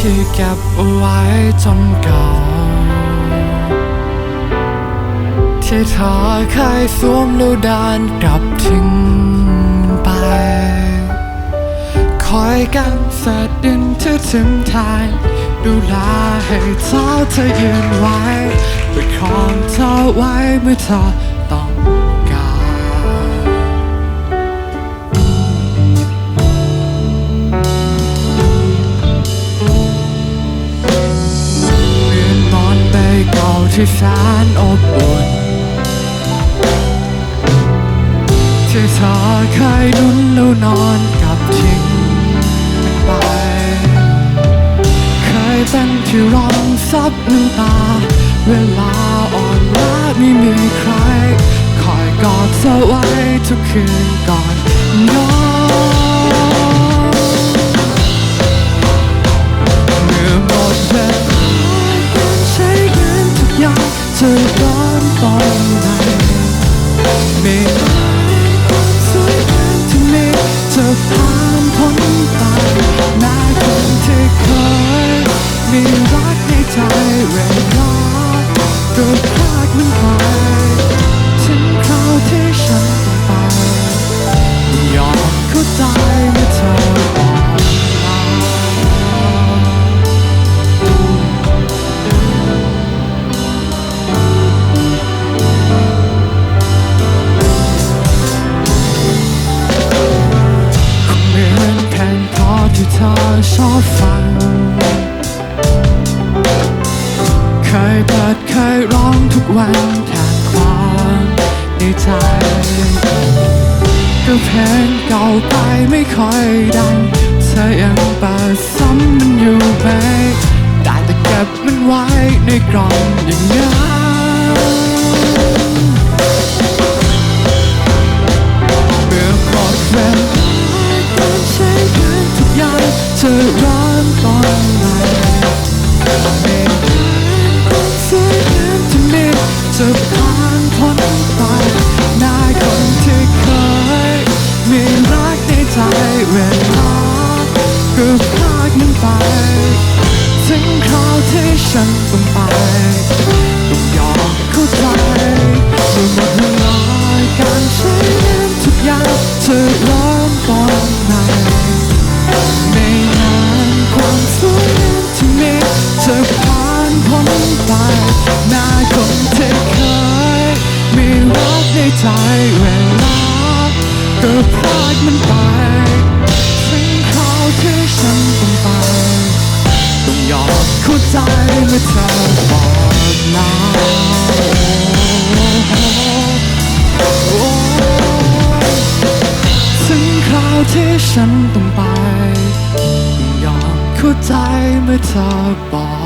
ที่เก็บไว้จนเก่า ที่เธอเคยสวมแล้วดินกลับทิ้งไป คอยกันเศษดินที่ทิมทายดูแลให้เธอเธอยืนไว้ประคองเธอไว้เมื่อเธอ ที่แสนอบอุ่นที่เธอเคยนุ่นแล้วนอนกับทิ้งไป เคยเป็นที่ร้องซับน้ำตา เวลาอ่อนล้าไม่มีใคร คอยกอดเธอไว้ทุกคืนก่อนนอน มีรักใก็เพลงเก่าไปไม่ค่อยดังเธอยังเปิดซ้ำมันอยู่ไหมได้แต่เก็บมันไว้ในกล่องอย่างนี้ เวลาก็พลาดมันไป ถึงคราวที่ฉันต้องไปต้องยอมเข้าใจเมื่อหมดเวลาการใช้เงินทุกอย่างจะเริ่มต้นใหม่ไม่นานความสวยงามที่มีจะผ่านพ้นไปหน้าคนที่เคยมีรักในใจเวลา ก็พลาดมันไปถึงคราวที่ฉันต้องไป ต้องยอมเข้าใจเมื่อเธอบอกลาโอ้ถึงคราวที่ฉันต้องไปต้องยอมเข้าใจเมื่อเธอบอก